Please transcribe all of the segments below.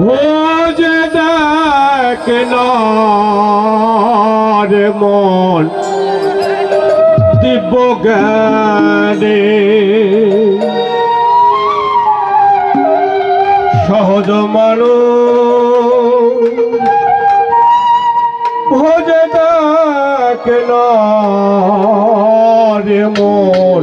ভোজে দেখ না রে মন দিব্য জ্ঞানে। সহজ মানুষ ভোজে দেখ না মন।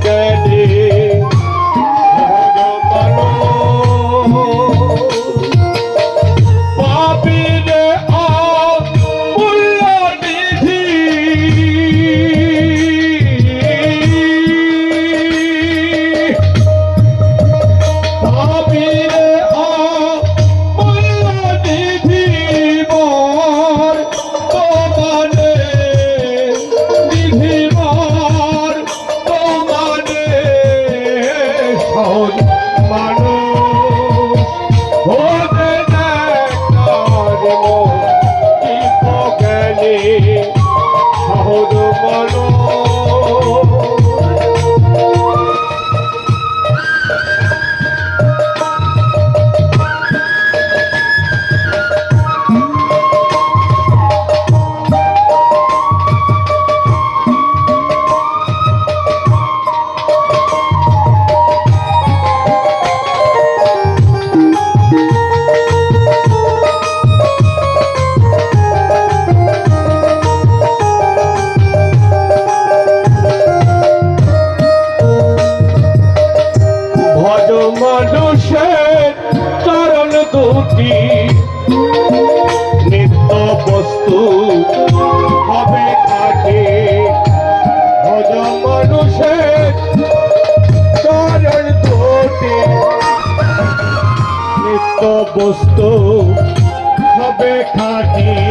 good. মানুষের চরণ দুটি। নিত্য বস্তু হবে খাটে ভজ মানুষের চরণ দুটি। নিত্য বস্তু হবে খাটে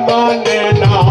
মানে না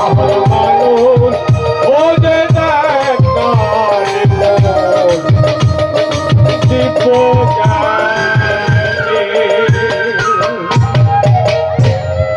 আমার মানুষ